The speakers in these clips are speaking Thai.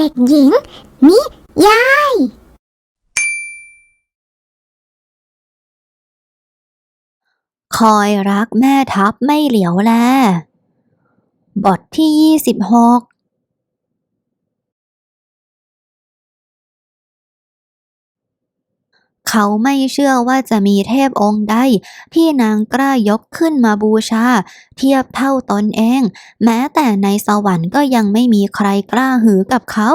เด็กหญิง นิยาย คอยรักแม่ทัพไม่เหลียวแล บทที่ยี่สิบหก เขาไม่เชื่อว่าจะมีเทพองค์ใดที่นางกล้ายกขึ้นมาบูชา เทียบเท่าตนเอง แม้แต่ในสวรรค์ก็ยังไม่มีใครกล้าหือกับเขา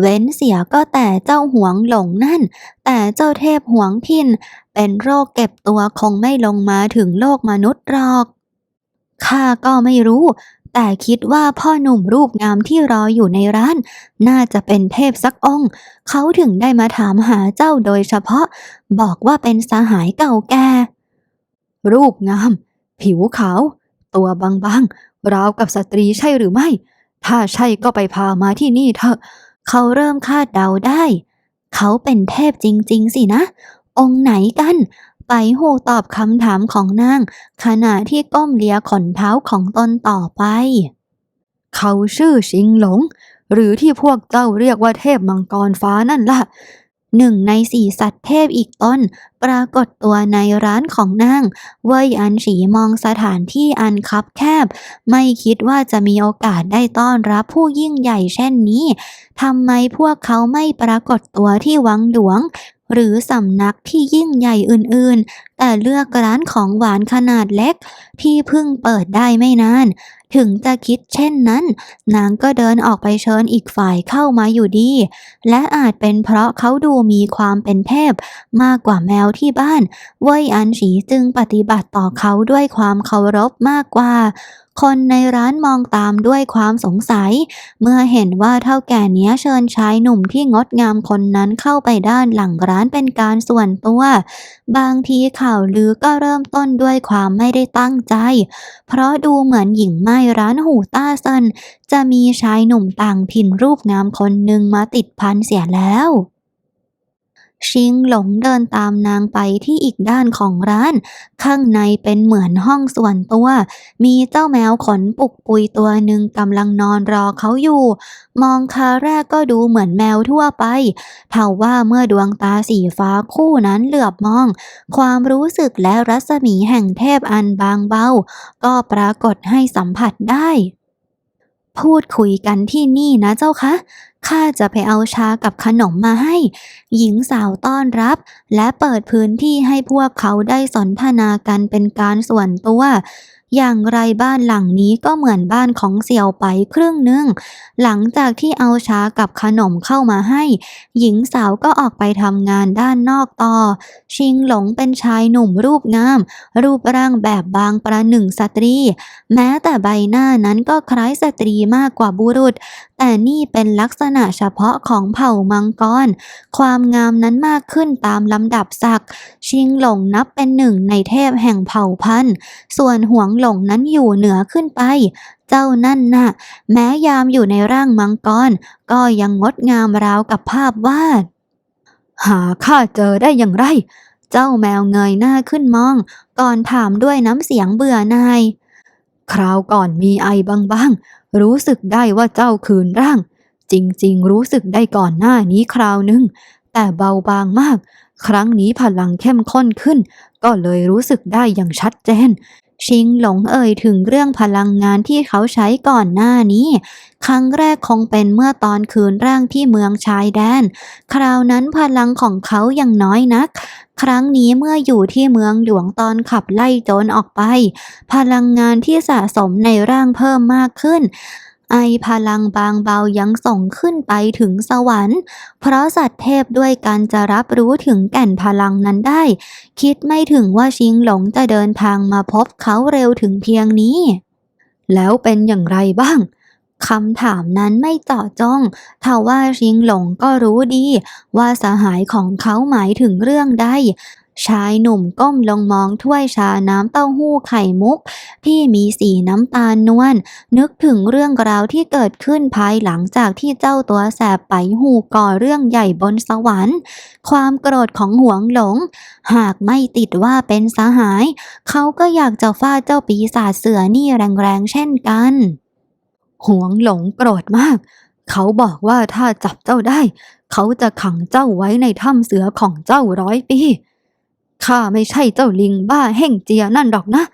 เว้นเสียก็แต่เจ้าหวงหลงนั่น แต่เจ้าเทพหวงพิน เป็นโรคเก็บตัวคงไม่ลงมาถึงโลกมนุษย์หรอกข้าก็ไม่รู้ แต่คิดว่าพ่อหนุ่มรูปงามที่รออยู่ในร้าน น่าจะเป็นเทพสักองค์ เขาถึงได้มาถามหาเจ้าโดยเฉพาะ บอกว่าเป็นสหายเก่าแก่ รูปงาม ผิวขาว ตัวบางๆ ราวกับสตรีใช่หรือไม่ ถ้าใช่ก็ไปพามาที่นี่เถอะ เขาเริ่มคาดเดาได้ เขาเป็นเทพจริง ๆ สินะ องค์ไหนกัน ไปหูตอบคำถามของนางขณะที่ก้มเลียขนเท้าของตนต่อไป เขาชื่อชิงหลง หรือที่พวกเจ้าเรียกว่าเทพมังกรฟ้านั่นล่ะหนึ่งในสี่สัตว์เทพอีกตนปรากฏตัวในร้านของนาง เว่ยอันฉีมองสถานที่อันคับแคบ ไม่คิดว่าจะมีโอกาสได้ต้อนรับผู้ยิ่งใหญ่เช่นนี้ทำไมพวกเขาไม่ปรากฏตัวที่วังหลวง หรือสำนักที่ยิ่งใหญ่อื่นๆ แต่เลือกร้านของหวานขนาดเล็ก ที่เพิ่งเปิดได้ไม่นาน ถึงจะคิดเช่นนั้น นางก็เดินออกไปเชิญอีกฝ่ายเข้ามาอยู่ดี และอาจเป็นเพราะเขาดูมีความเป็นเทพ มากกว่าแมวที่บ้าน เว่ยอันฉีจึงปฏิบัติต่อเขาด้วยความเคารพมากกว่า คนในร้านมองตามด้วยความสงสัย เมื่อเห็นว่าเท่าแก่เนี้ยเชิญชายหนุ่มที่งดงามคนนั้นเข้าไปด้านหลังร้านเป็นการส่วนตัว บางทีข่าวลือก็เริ่มต้นด้วยความไม่ได้ตั้งใจ เพราะดูเหมือนหญิงไม้ร้านหูต้าซันจะมีชายหนุ่มต่างถิ่นรูปงามคนหนึ่งมาติดพันเสียแล้ว ชิงหลงเดินตามนางไปที่อีกด้านของร้าน ข้างในเป็นเหมือนห้องส่วนตัว มีเจ้าแมวขนปุกปุยตัวหนึ่งกำลังนอนรอเขาอยู่ มองคาแรกก็ดูเหมือนแมวทั่วไปเท่าว่าเมื่อดวงตาสีฟ้าคู่นั้นเหลือบมอง ความรู้สึกและรัศมีแห่งเทพอันบางเบา ก็ปรากฏให้สัมผัสได้ พูดคุยกันที่นี่นะเจ้าคะ ข้าจะไปเอาชากับขนมมาให้ หญิงสาวต้อนรับ และเปิดพื้นที่ให้พวกเขาได้สนทนากันเป็นการส่วนตัว อย่างไรบ้านหลังนี้ก็เหมือนบ้านของเสี่ยวไปครึ่งหนึ่งหลังจากที่เอาชากับขนมเข้ามาให้ หญิงสาวก็ออกไปทำงานด้านนอกต่อ ชิงหลงเป็นชายหนุ่มรูปงาม รูปร่างแบบบางประหนึ่งสตรี แม้แต่ใบหน้านั้นก็คล้ายสตรีมากกว่าบุรุษแต่นี่เป็นลักษณะเฉพาะของเผ่ามังกร ความงามนั้นมากขึ้นตามลำดับศักดิ์ชิงหลงนับเป็นหนึ่งในเทพแห่งเผ่าพันธุ์ ส่วนหวงหลงนั้นอยู่เหนือขึ้นไป เจ้านั่นน่ะ แม้ยามอยู่ในร่างมังกร ก็ยังงดงามราวกับภาพวาด หาข้าเจอได้อย่างไร เจ้าแมวเงยหน้าขึ้นมอง ก่อนถามด้วยน้ำเสียงเบื่อหน่าย คราวก่อนมีไอบางๆ รู้สึกได้ว่าเจ้าคืนร่าง จริงๆ รู้สึกได้ก่อนหน้านี้คราวหนึ่งแต่เบาบางมาก ครั้งนี้พลังเข้มข้นขึ้น ก็เลยรู้สึกได้อย่างชัดเจน ชิงหลงเอ่ยถึงเรื่องพลังงานที่เขาใช้ก่อนหน้านี้ ครั้งแรกคงเป็นเมื่อตอนคืนร่างที่เมืองชายแดน คราวนั้นพลังของเขายังน้อยนัก ครั้งนี้เมื่ออยู่ที่เมืองหลวงตอนขับไล่โจรออกไป พลังงานที่สะสมในร่างเพิ่มมากขึ้น ไอพลังบางเบายังส่งขึ้นไปถึงสวรรค์ เพราะสัตว์เทพด้วยกันจะรับรู้ถึงแก่นพลังนั้นได้ คิดไม่ถึงว่าชิงหลงจะเดินทางมาพบเขาเร็วถึงเพียงนี้ แล้วเป็นอย่างไรบ้างคำถามนั้นไม่เจาะจงทว่าชิงหลงก็รู้ดี ว่าสหายของเขาหมายถึงเรื่องใด ชายหนุ่มก้มลงมองถ้วยชาน้ำเต้าหู้ไข่มุก ที่มีสีน้ำตาลนวลนึกถึงเรื่องราวที่เกิดขึ้นภายหลังจากที่เจ้าตัวแสบไปหูก่อเรื่องใหญ่บนสวรรค์ ความโกรธของหวงหลง หากไม่ติดว่าเป็นสหาย เขาก็อยากจะฟาดเจ้าปีศาจเสือนี่แรงๆเช่นกัน หวงหลงโกรธมาก เขาบอกว่าถ้าจับเจ้าได้ เขาจะขังเจ้าไว้ในถ้ำเสือของเจ้าร้อยปี ข้าไม่ใช่เจ้าลิงบ้าแห่งเจียนั่นหรอกนะ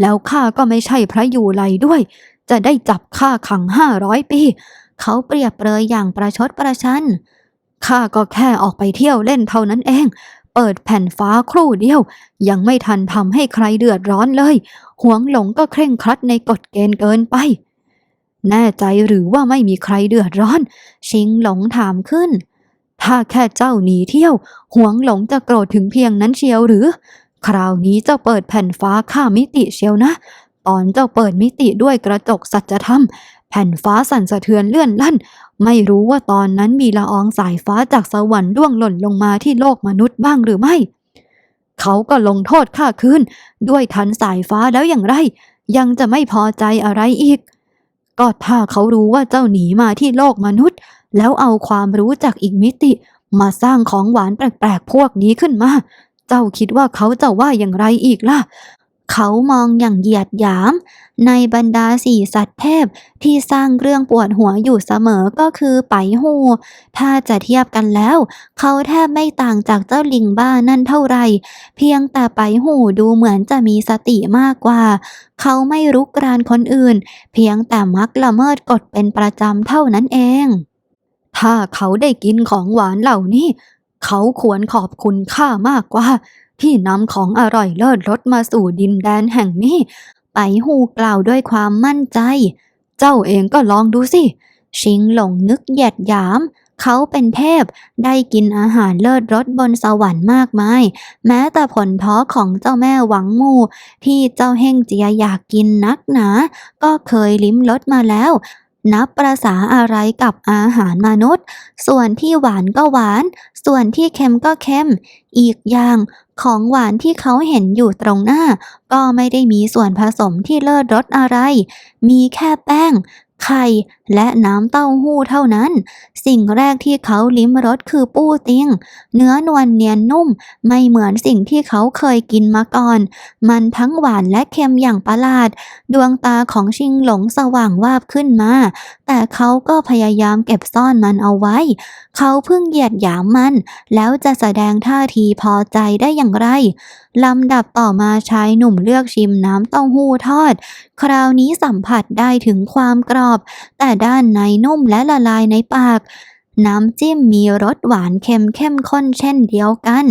แล้วข้าก็ไม่ใช่พระยูไลด้วย จะได้จับข้าขังห้าร้อยปี เขาเปรียบเปรยอย่างประชดประชันข้าก็แค่ออกไปเที่ยวเล่นเท่านั้นเอง เปิดแผ่นฟ้าครู่เดียว ยังไม่ทันทำให้ใครเดือดร้อนเลย หวงหลงก็เคร่งครัดในกฎเกณฑ์เกินไป แน่ใจหรือว่าไม่มีใครเดือดร้อน ชิงหลงถามขึ้น ถ้าแค่เจ้าหนีเที่ยวหวงหลงจะโกรธถึงเพียงนั้นเชียวหรือ คราวนี้เจ้าเปิดแผ่นฟ้าข้ามิติเชียวนะ ตอนเจ้าเปิดมิติด้วยกระจกสัจธรรม แผ่นฟ้าสั่นสะเทือนเลื่อนลั่น ไม่รู้ว่าตอนนั้นมีละอองสายฟ้าจากสวรรค์ร่วงหล่นลงมาที่โลกมนุษย์บ้างหรือไม่ เขาก็ลงโทษข้าคืนด้วยทันสายฟ้าแล้วอย่างไร ยังจะไม่พอใจอะไรอีกก็ถ้าเขารู้ว่าเจ้าหนีมาที่โลกมนุษย์ แล้วเอาความรู้จากอีกมิติ มาสร้างของหวานแปลกๆพวกนี้ขึ้นมา เจ้าคิดว่าเขาจะว่าอย่างไรอีกล่ะ เขามองอย่างเหยียดหยาม ในบรรดาสี่สัตว์เทพที่สร้างเรื่องปวดหัวอยู่เสมอก็คือไปหู ถ้าจะเทียบกันแล้ว เขาแทบไม่ต่างจากเจ้าลิงบ้านั่นเท่าไหร่ เพียงแต่ไปหูดูเหมือนจะมีสติมากกว่า เขาไม่รุกรานคนอื่น เพียงแต่มักละเมิดกฎเป็นประจำเท่านั้นเอง ถ้าเขาได้กินของหวานเหล่านี้ เขาควรขอบคุณข้ามากกว่า ที่นำของอร่อยเลิศรสมาสู่ดินแดนแห่งนี้ ไปหูกล่าวด้วยความมั่นใจ เจ้าเองก็ลองดูสิ ชิงหลงนึกเหยียดหยาม เขาเป็นเทพได้กินอาหารเลิศรสบนสวรรค์มากมาย แม้แต่ผลท้อของเจ้าแม่หวังมู ที่เจ้าเฮงเจียอยากกินนักหนา ก็เคยลิ้มรสมาแล้ว นับประษาอะไรกับอาหารมนุษย์ ส่วนที่หวานก็หวาน ส่วนที่เค็มก็เค็ม อีกอย่างของหวานที่เขาเห็นอยู่ตรงหน้า ก็ไม่ได้มีส่วนผสมที่เลิศรสอะไร มีแค่แป้ง ไข่และน้ำเต้าหู้เท่านั้น สิ่งแรกที่เขาลิ้มรสคือปู้ติง เนื้อนวลเนียนนุ่ม ไม่เหมือนสิ่งที่เขาเคยกินมาก่อน มันทั้งหวานและเค็มอย่างประหลาด ดวงตาของชิงหลงสว่างวาบขึ้นมา แต่เขาก็พยายามเก็บซ่อนมันเอาไว้ เขาเพิ่งเหยียดหยามมัน แล้วจะแสดงท่าทีพอใจได้อย่างไรลำดับต่อมาชายหนุ่มเลือกชิมน้ำเต้าหู้ทอด คราวนี้สัมผัสได้ถึงความกรอบแต่ด้านในนุ่มและละลายในปาก น้ำจิ้มมีรสหวานเค็มเข้มข้นเช่นเดียวกัน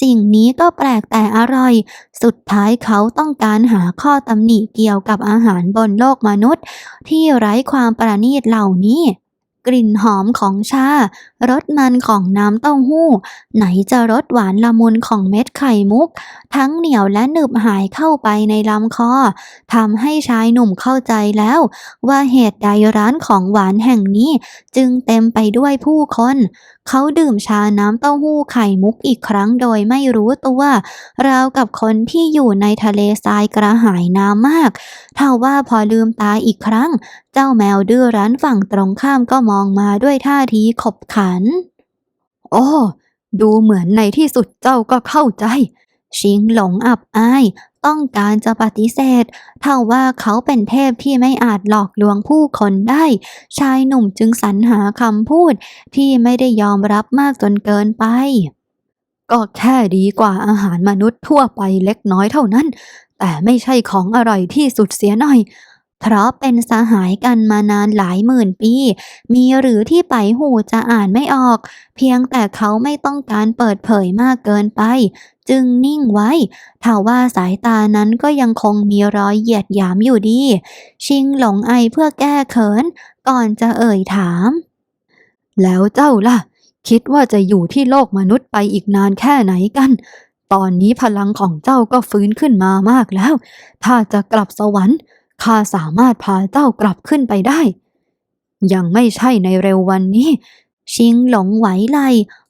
สิ่งนี้ก็แปลกแต่อร่อย สุดท้ายเขาต้องการหาข้อตำหนิเกี่ยวกับอาหารบนโลกมนุษย์ ที่ไร้ความประณีตเหล่านี้ กลิ่นหอมของชารสมันของน้ำเต้าหู้ ไหนจะรสหวานละมุนของเม็ดไข่มุก ทั้งเหนียวและหนึบหายเข้าไปในลำคอทำให้ชายหนุ่มเข้าใจแล้ว ว่าเหตุใดร้านของหวานแห่งนี้จึงเต็มไปด้วยผู้คน เขาดื่มชาน้ำเต้าหู้ไข่มุกอีกครั้งโดยไม่รู้ตัว ราวกับคนที่อยู่ในทะเลทรายกระหายน้ำมากเท่าว่าพอลืมตาอีกครั้ง เจ้าแมวดื้อรั้นฝั่งตรงข้ามก็มองมาด้วยท่าทีขบขัน โอ้ดูเหมือนในที่สุดเจ้าก็เข้าใจ ชิงหลงอับอาย ต้องการจะปฏิเสธเท่าว่าเขาเป็นเทพที่ไม่อาจหลอกลวงผู้คนได้ ชายหนุ่มจึงสรรหาคำพูดที่ไม่ได้ยอมรับมากจนเกินไป ก็แค่ดีกว่าอาหารมนุษย์ทั่วไปเล็กน้อยเท่านั้น แต่ไม่ใช่ของอร่อยที่สุดเสียหน่อยเพราะเป็นสหายกันมานานหลายหมื่นปี มีหรือที่ไปหูจะอ่านไม่ออก เพียงแต่เขาไม่ต้องการเปิดเผยมากเกินไป จึงนิ่งไว้ถ้าว่าสายตานั้นก็ยังคงมีรอยเหยียดหยามอยู่ดี ชิงหลงไอเพื่อแก้เขิน ก่อนจะเอ่ยถาม แล้วเจ้าล่ะ คิดว่าจะอยู่ที่โลกมนุษย์ไปอีกนานแค่ไหนกัน ตอนนี้พลังของเจ้าก็ฟื้นขึ้นมามากแล้ว ถ้าจะกลับสวรรค์ข้าสามารถพาเจ้ากลับขึ้นไปได้ ยังไม่ใช่ในเร็ววันนี้ ชิงหลงไหวไหล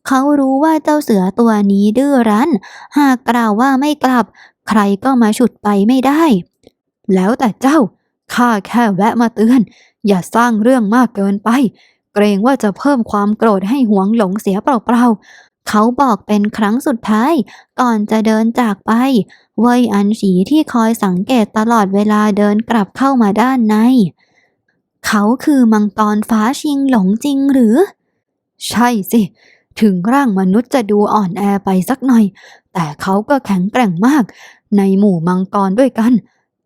เขารู้ว่าเจ้าเสือตัวนี้ดื้อรั้น หากกล่าวว่าไม่กลับ ใครก็มาฉุดไปไม่ได้ แล้วแต่เจ้า ข้าแค่แวะมาเตือน อย่าสร้างเรื่องมากเกินไป เกรงว่าจะเพิ่มความโกรธให้หวงหลงเสียเปล่าๆ เขาบอกเป็นครั้งสุดท้าย ก่อนจะเดินจากไป เวยอันฉีที่คอยสังเกตตลอดเวลาเดินกลับเข้ามาด้านใน เขาคือมังกรฟ้าชิงหลงจริงหรือ ใช่สิ ถึงร่างมนุษย์จะดูอ่อนแอไปสักหน่อย แต่เขาก็แข็งแกร่งมาก ในหมู่มังกรด้วยกัน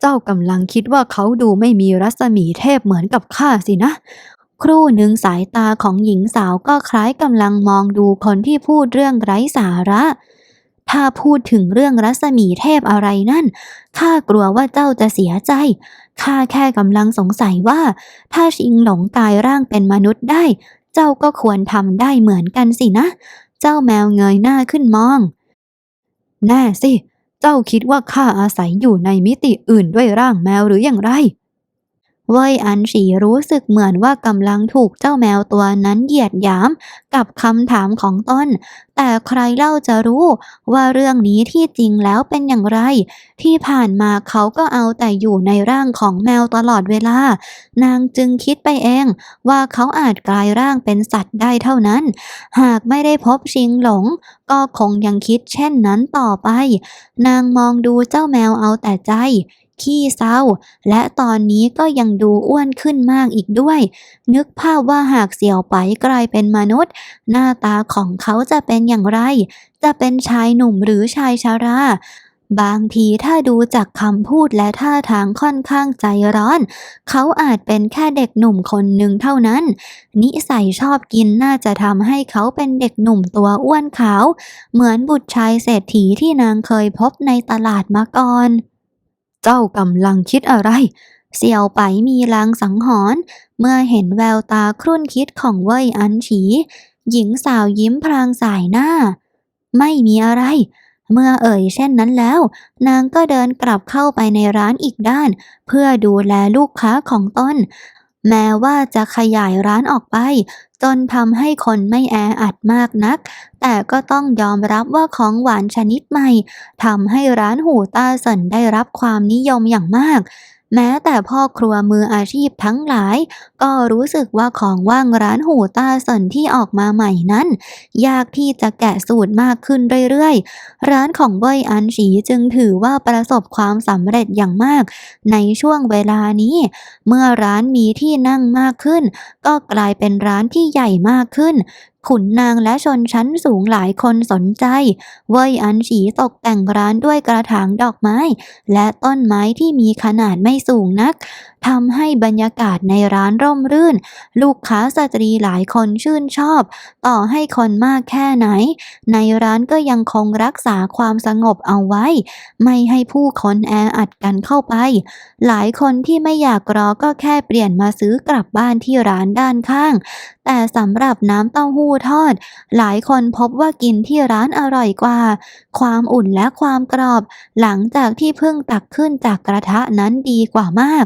เจ้ากำลังคิดว่าเขาดูไม่มีรัศมีเทพเหมือนกับข้าสินะ ครู่หนึ่งสายตาของหญิงสาวก็คล้ายกำลังมองดูคนที่พูดเรื่องไร้สาระ ถ้าพูดถึงเรื่องรัศมีเทพอะไรนั่น ข้ากลัวว่าเจ้าจะเสียใจ ข้าแค่กำลังสงสัยว่า ถ้าชิงหลงกายร่างเป็นมนุษย์ได้ จ้าก็ควรทำได้เหมือนกันสินะ เจ้าแมวเงยหน้าขึ้นมอง แน่สิ เจ้าคิดว่าข้าอาศัยอยู่ในมิติอื่นด้วยร่างแมวหรืออย่างไร เว่ยอันฉีรู้สึกเหมือนว่ากำลังถูกเจ้าแมวตัวนั้นเหยียดหยามกับคำถามของตนแต่ใครเล่าจะรู้ว่าเรื่องนี้ที่จริงแล้วเป็นอย่างไร ที่ผ่านมาเขาก็เอาแต่อยู่ในร่างของแมวตลอดเวลา นางจึงคิดไปเองว่าเขาอาจกลายร่างเป็นสัตว์ได้เท่านั้น หากไม่ได้พบชิงหลง ก็คงยังคิดเช่นนั้นต่อไป นางมองดูเจ้าแมวเอาแต่ใจ ขี้เศร้า และตอนนี้ก็ยังดูอ้วนขึ้นมากอีกด้วย นึกภาพว่าหากเสี่ยวไปกลายเป็นมนุษย์ หน้าตาของเขาจะเป็นอย่างไร จะเป็นชายหนุ่มหรือชายชาราบางทีถ้าดูจากคำพูดและท่าทางค่อนข้างใจร้อน เขาอาจเป็นแค่เด็กหนุ่มคนหนึ่งเท่านั้น นิสัยชอบกินน่าจะทำให้เขาเป็นเด็กหนุ่มตัวอ้วนขาว เหมือนบุตรชายเศรษฐีที่นางเคยพบในตลาดมาก่อน เจ้ากำลังคิดอะไร เสี่ยวไปมีลางสังหรณ์เมื่อเห็นแววตาครุ่นคิดของเว่ยอันฉี หญิงสาวยิ้มพลางสายหน้า ไม่มีอะไร เมื่อเอ่ยเช่นนั้นแล้ว นางก็เดินกลับเข้าไปในร้านอีกด้าน เพื่อดูแลลูกค้าของตนแม้ว่าจะขยายร้านออกไป จนทำให้คนไม่แออัดมากนัก แต่ก็ต้องยอมรับว่าของหวานชนิดใหม่ทำให้ร้านหูต้าเสินได้รับความนิยมอย่างมาก แม้แต่พ่อครัวมืออาชีพทั้งหลาย ก็รู้สึกว่าของว่างร้านหูตาสนที่ออกมาใหม่นั้น ยากที่จะแกะสูตรมากขึ้นเรื่อยๆ ร้านของเว่ยอันฉีจึงถือว่าประสบความสำเร็จอย่างมาก ในช่วงเวลานี้ เมื่อร้านมีที่นั่งมากขึ้น ก็กลายเป็นร้านที่ใหญ่มากขึ้น ขุนนางและชนชั้นสูงหลายคนสนใจ เว่ยอันฉีตกแต่งร้านด้วยกระถางดอกไม้ และต้นไม้ที่มีขนาดไม่สูงนักทำให้บรรยากาศในร้านร่มรื่น ลูกค้าสตรีหลายคนชื่นชอบ ต่อให้คนมากแค่ไหน ในร้านก็ยังคงรักษาความสงบเอาไว้ ไม่ให้ผู้คนแออัดกันเข้าไป หลายคนที่ไม่อยากรอก็แค่เปลี่ยนมาซื้อกลับบ้านที่ร้านด้านข้าง แต่สำหรับน้ำเต้าหู้ทอด หลายคนพบว่ากินที่ร้านอร่อยกว่า ความอุ่นและความกรอบ หลังจากที่เพิ่งตักขึ้นจากกระทะนั้นดีกว่ามาก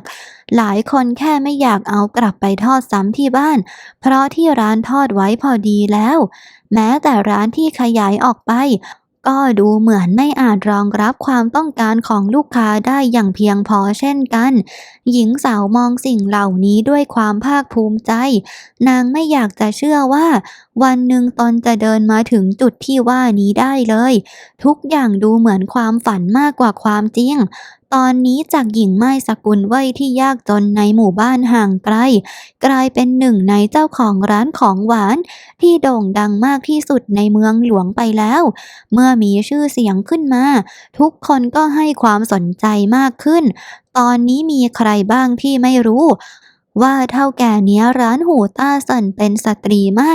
หลายคนแค่ไม่อยากเอากลับไปทอดซ้ำที่บ้าน เพราะที่ร้านทอดไว้พอดีแล้ว แม้แต่ร้านที่ขยายออกไป ก็ดูเหมือนไม่อาจรองรับความต้องการของลูกค้าได้อย่างเพียงพอเช่นกัน หญิงสาวมองสิ่งเหล่านี้ด้วยความภาคภูมิใจ นางไม่อยากจะเชื่อว่า วันหนึ่งตนจะเดินมาถึงจุดที่ว่านี้ได้เลย ทุกอย่างดูเหมือนความฝันมากกว่าความจริง ตอนนี้จากหญิงไม้สกุลเว่ยที่ยากจนในหมู่บ้านห่างไกล กลายเป็นหนึ่งในเจ้าของร้านของหวาน ที่โด่งดังมากที่สุดในเมืองหลวงไปแล้ว เมื่อมีชื่อเสียงขึ้นมา ทุกคนก็ให้ความสนใจมากขึ้น ตอนนี้มีใครบ้างที่ไม่รู้ ว่าเท่าแก่เนี้ยร้านหูต้าเซินเป็นสตรีไม่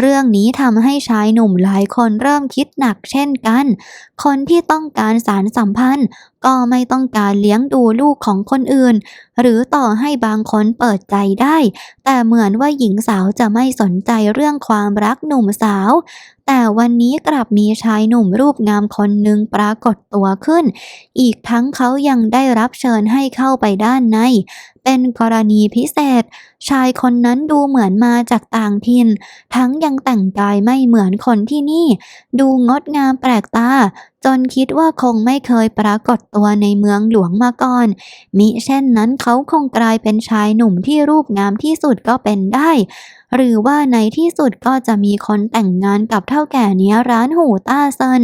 เรื่องนี้ทำให้ชายหนุ่มหลายคนเริ่มคิดหนักเช่นกัน คนที่ต้องการสารสัมพันธ์ ก็ไม่ต้องการเลี้ยงดูลูกของคนอื่น หรือต่อให้บางคนเปิดใจได้ แต่เหมือนว่าหญิงสาวจะไม่สนใจเรื่องความรักหนุ่มสาว แต่วันนี้กลับมีชายหนุ่มรูปงามคนหนึ่งปรากฏตัวขึ้น อีกทั้งเขายังได้รับเชิญให้เข้าไปด้านใน เป็นกรณีพิเศษ ชายคนนั้นดูเหมือนมาจากต่างถิ่น ทั้งยังแต่งกายไม่เหมือนคนที่นี่ ดูงดงามแปลกตา จนคิดว่าคงไม่เคยปรากฏตัวในเมืองหลวงมาก่อน มิเช่นนั้นเขาคงกลายเป็นชายหนุ่มที่รูปงามที่สุดก็เป็นได้ หรือว่าในที่สุดก็จะมีคนแต่งงานกับเท่าแก่เนี้ยร้านหูต้าเซิน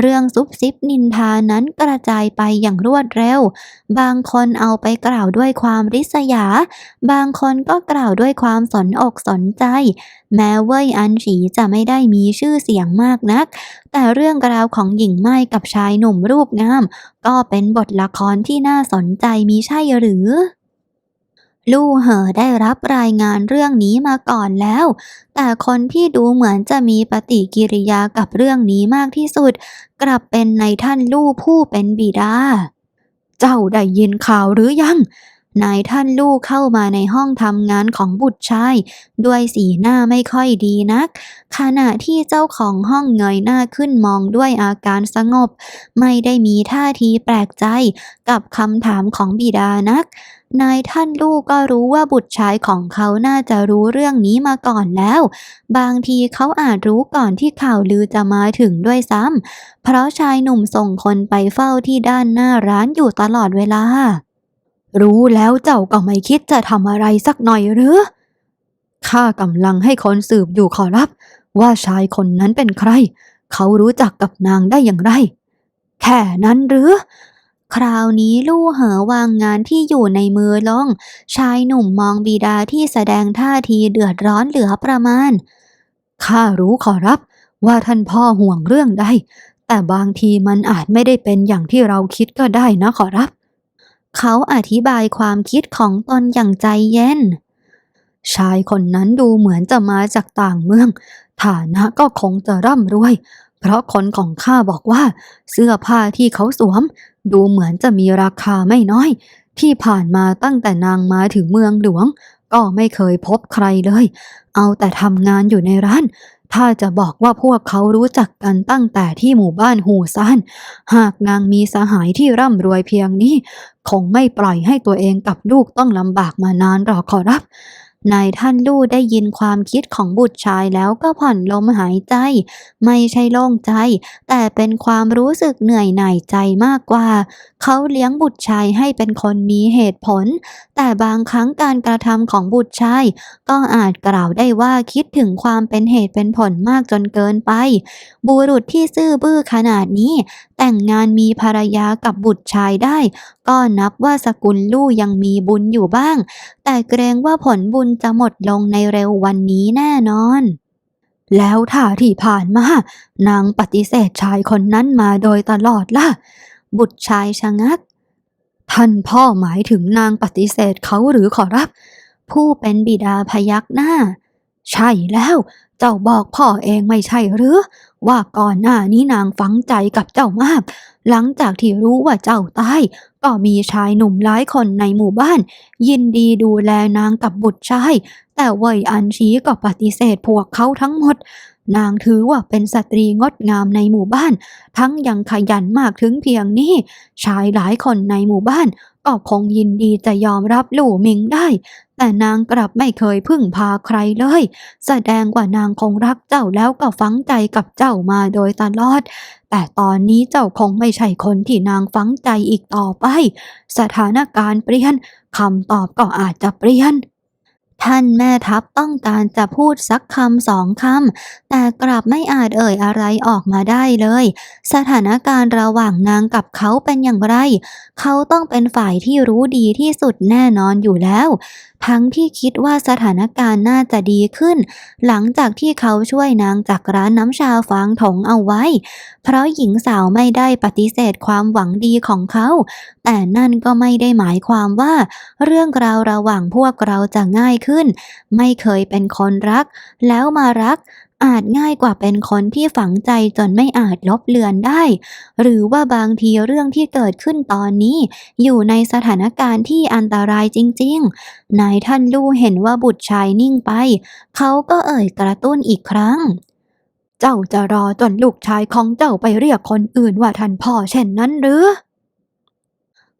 เรื่องซุบซิบนินทานั้นกระจายไปอย่างรวดเร็ว บางคนเอาไปกล่าวด้วยความริษยา บางคนก็ก็กล่าวด้วยความสนอกสนใจ แม้เว่ยอันฉีจะไม่ได้มีชื่อเสียงมากนัก แต่เรื่องราวของหญิงไม้กับชายหนุ่มรูปงาม ก็เป็นบทละครที่น่าสนใจมีใช่หรือลู่เหอได้รับรายงานเรื่องนี้มาก่อนแล้ว แต่คนที่ดูเหมือนจะมีปฏิกิริยากับเรื่องนี้มากที่สุด กลับเป็นในท่านลู่ผู้เป็นบิดา เจ้าได้ยินข่าวหรือยัง นายท่านลูกเข้ามาในห้องทำงานของบุตรชาย ด้วยสีหน้าไม่ค่อยดีนัก ขณะที่เจ้าของห้องเงยหน้าขึ้นมองด้วยอาการสงบ ไม่ได้มีท่าทีแปลกใจกับคำถามของบิดานักนายท่านลูกก็รู้ว่าบุตรชายของเขาน่าจะรู้เรื่องนี้มาก่อนแล้ว บางทีเขาอาจรู้ก่อนที่ข่าวลือจะมาถึงด้วยซ้ำเพราะชายหนุ่มส่งคนไปเฝ้าที่ด้านหน้าร้านอยู่ตลอดเวลา รู้แล้วเจ้าก็ไม่คิดจะทำอะไรสักหน่อยหรือข้ากำลังให้คนสืบอยู่ขอรับ ว่าชายคนนั้นเป็นใคร เขารู้จักกับนางได้อย่างไร แค่นั้นหรือ คราวนี้ลู่เหอวางงานที่อยู่ในมือลง ชายหนุ่มมองบิดาที่แสดงท่าทีเดือดร้อนเหลือประมาณ ข้ารู้ขอรับ ว่าท่านพ่อห่วงเรื่องใดแต่บางทีมันอาจไม่ได้เป็นอย่างที่เราคิดก็ได้นะขอรับ เขาอธิบายความคิดของตนอย่างใจเย็น ชายคนนั้นดูเหมือนจะมาจากต่างเมือง ฐานะก็คงจะร่ำรวย เพราะคนของข้าบอกว่า เสื้อผ้าที่เขาสวม ดูเหมือนจะมีราคาไม่น้อย ที่ผ่านมาตั้งแต่นางมาถึงเมืองหลวง ก็ไม่เคยพบใครเลย เอาแต่ทำงานอยู่ในร้าน ถ้าจะบอกว่าพวกเขารู้จักกันตั้งแต่ที่หมู่บ้านหูซานหากนางมีสหายที่ร่ำรวยเพียงนี้ คงไม่ปล่อยให้ตัวเองกับลูกต้องลำบากมานานหรอกขอรับ นายท่านลู่ได้ยินความคิดของบุตรชายแล้วก็ผ่อนลมหายใจ ไม่ใช่โล่งใจ แต่เป็นความรู้สึกเหนื่อยหน่ายใจมากกว่า เขาเลี้ยงบุตรชายให้เป็นคนมีเหตุผล แต่บางครั้งการกระทำของบุตรชาย ก็อาจกล่าวได้ว่าคิดถึงความเป็นเหตุเป็นผลมากจนเกินไป บุรุษที่ซื่อบื้อขนาดนี้แต่งงานมีภรรยากับบุตรชายได้ ก็นับว่าสกุลลู่ยังมีบุญอยู่บ้าง แต่เกรงว่าผลบุญจะหมดลงในเร็ววันนี้แน่นอนแล้วถ้าที่ผ่านมา นางปฏิเสธชายคนนั้นมาโดยตลอดล่ะ บุตรชายชะงัก ท่านพ่อหมายถึงนางปฏิเสธเขาหรือขอรับ ผู้เป็นบิดาพยักหน้า ใช่แล้ว เจ้าบอกพ่อเองไม่ใช่หรือ ว่าก่อนหน้านี้นางฝังใจกับเจ้ามาก หลังจากที่รู้ว่าเจ้าตาย ก็มีชายหนุ่มหลายคนในหมู่บ้าน ยินดีดูแลนางกับบุตรชาย แต่เว่ยอันชีก็ปฏิเสธพวกเขาทั้งหมด นางถือว่าเป็นสตรีงดงามในหมู่บ้าน ทั้งยังขยันมากถึงเพียงนี้ ชายหลายคนในหมู่บ้าน ก็คงยินดีจะยอมรับหลู่มิงได้ แต่นางกลับไม่เคยพึ่งพาใครเลย แสดงว่านางคงรักเจ้าแล้วก็ฝังใจกับเจ้ามาโดยตลอด แต่ตอนนี้เจ้าคงไม่ใช่คนที่นางฝังใจอีกต่อไป สถานการณ์เปลี่ยนคำตอบก็อาจจะเปลี่ยน ท่านแม่ทัพต้องการจะพูดสักคำสองคำแต่กลับไม่อาจเอ่ยอะไรออกมาได้เลย สถานการณ์ระหว่างนางกับเขาเป็นอย่างไร เขาต้องเป็นฝ่ายที่รู้ดีที่สุดแน่นอนอยู่แล้ว ทั้งที่คิดว่าสถานการณ์น่าจะดีขึ้น หลังจากที่เขาช่วยนางจากร้านน้ำชาฟางถงเอาไว้ เพราะหญิงสาวไม่ได้ปฏิเสธความหวังดีของเขา แต่นั่นก็ไม่ได้หมายความว่า เรื่องราวระหว่างพวกเราจะง่ายขึ้น ไม่เคยเป็นคนรัก แล้วมารัก อาจง่ายกว่าเป็นคนที่ฝังใจจนไม่อาจลบเลือนได้ หรือว่าบางทีเรื่องที่เกิดขึ้นตอนนี้ อยู่ในสถานการณ์ที่อันตรายจริง ๆ นายท่านลู่เห็นว่าบุตรชายนิ่งไป เขาก็เอ่ยกระตุ้นอีกครั้ง เจ้าจะรอจนลูกชายของเจ้าไปเรียกคนอื่นว่าท่านพ่อเช่นนั้นหรือ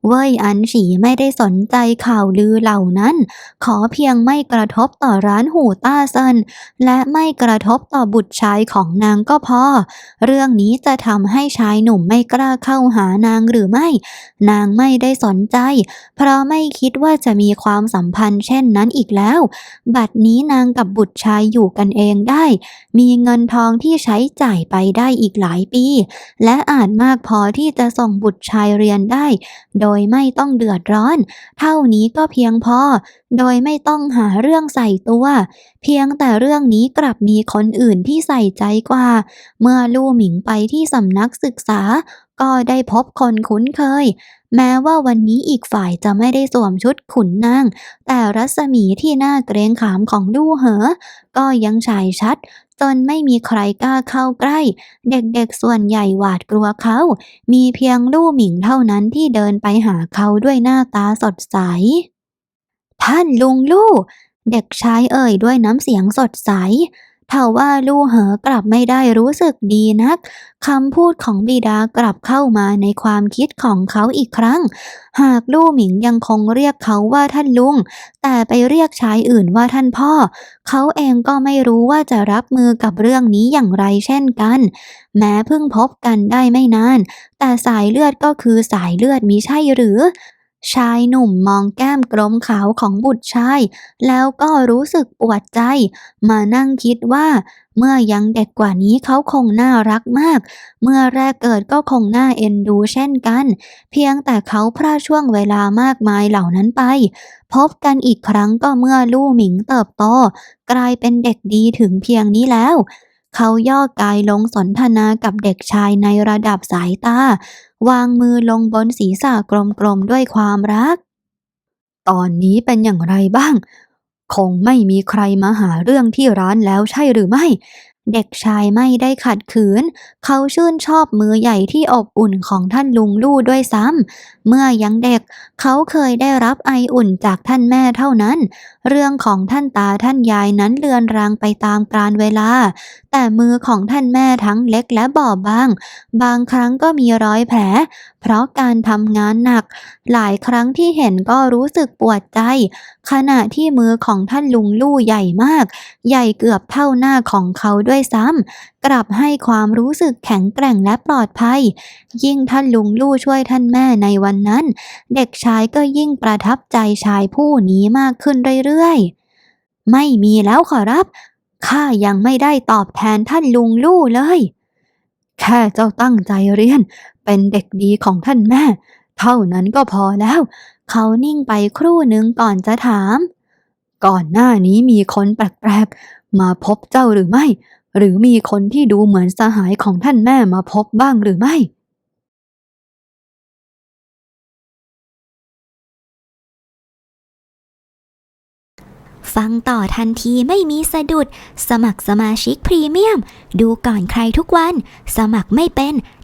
เว่ยอันฉีไม่ได้สนใจข่าวลือเหล่านั้น ขอเพียงไม่กระทบต่อร้านหูต้าเซินและไม่กระทบต่อบุตรชายของนางก็พอ เรื่องนี้จะทำให้ชายหนุ่มไม่กล้าเข้าหานางหรือไม่ นางไม่ได้สนใจ เพราะไม่คิดว่าจะมีความสัมพันธ์เช่นนั้นอีกแล้ว บัดนี้นางกับบุตรชายอยู่กันเองได้ มีเงินทองที่ใช้จ่ายไปได้อีกหลายปี และอาจมากพอที่จะส่งบุตรชายเรียนได้ โดยยไม่ต้องเดือดร้อน เท่านี้ก็เพียงพอ โดยไม่ต้องหาเรื่องใส่ตัว เพียงแต่เรื่องนี้กลับมีคนอื่นที่ใส่ใจกว่า เมื่อลู่หมิงไปที่สำนักศึกษา ก็ได้พบคนคุ้นเคย แม้ว่าวันนี้อีกฝ่ายจะไม่ได้สวมชุดขุนนาง แต่รัศมีที่หน่าเกรงขามของลู่เหอ ก็ยังฉายชัด จนไม่มีใครกล้าเข้าใกล้ เด็กๆส่วนใหญ่หวาดกลัวเขา มีเพียงลู่หมิงเท่านั้นที่เดินไปหาเขาด้วยหน้าตาสดใส ท่านลุงลู่ เด็กชายเอ่ยด้วยน้ำเสียงสดใส ทว่าลู่เหอกลับไม่ได้รู้สึกดีนักคำพูดของบิดากลับเข้ามาในความคิดของเขาอีกครั้ง หากลู่หมิงยังคงเรียกเขาว่าท่านลุง แต่ไปเรียกชายอื่นว่าท่านพ่อ เขาเองก็ไม่รู้ว่าจะรับมือกับเรื่องนี้อย่างไรเช่นกัน แม้เพิ่งพบกันได้ไม่นาน แต่สายเลือดก็คือสายเลือดมิใช่หรือ ชายหนุ่มมองแก้มกลมขาวของบุตรชาย แล้วก็รู้สึกปวดใจ มานั่งคิดว่า เมื่อยังเด็กกว่านี้เขาคงน่ารักมาก เมื่อแรกเกิดก็คงน่าเอ็นดูเช่นกัน เพียงแต่เขาพลาดช่วงเวลามากมายเหล่านั้นไป พบกันอีกครั้งก็เมื่อลู่หมิงเติบโตกลายเป็นเด็กดีถึงเพียงนี้แล้ว เขาย่อกายลงสนทนากับเด็กชายในระดับสายตา วางมือลงบนศีรษะกลมๆด้วยความรัก ตอนนี้เป็นอย่างไรบ้าง คงไม่มีใครมาหาเรื่องที่ร้านแล้วใช่หรือไม่ เด็กชายไม่ได้ขัดขืน เขาชื่นชอบมือใหญ่ที่อบอุ่นของท่านลุงลู่ด้วยซ้ำ เมื่อยังเด็ก เขาเคยได้รับไออุ่นจากท่านแม่เท่านั้น เรื่องของท่านตาท่านยายนั้นเลือนรางไปตามกาลเวลา แต่มือของท่านแม่ทั้งเล็กและบอบบาง บางครั้งก็มีรอยแผล เพราะการทำงานหนัก หลายครั้งที่เห็นก็รู้สึกปวดใจ ขณะที่มือของท่านลุงลู่ใหญ่มาก ใหญ่เกือบเท่าหน้าของเขาด้วยซ้ำกลับให้ความรู้สึกแข็งแกร่งและปลอดภัย ยิ่งท่านลุงลู่ช่วยท่านแม่ในวันนั้น เด็กชายก็ยิ่งประทับใจชายผู้นี้มากขึ้นเรื่อยๆ ไม่มีแล้วขอรับข้ายังไม่ได้ตอบแทนท่านลุงลู่เลย แค่เจ้าตั้งใจเรียน เป็นเด็กดีของท่านแม่ เท่านั้นก็พอแล้ว เขานิ่งไปครู่หนึ่งก่อนจะถาม ก่อนหน้านี้มีคนแปลกๆ มาพบเจ้าหรือไม่ หรือมีคนที่ดูเหมือนสหายของท่านแม่มาพบบ้างหรือไม่ฟังต่อทันทีไม่มีสะดุด สมัครสมาชิกพรีเมียม ดูก่อนใครทุกวัน สมัครไม่เป็น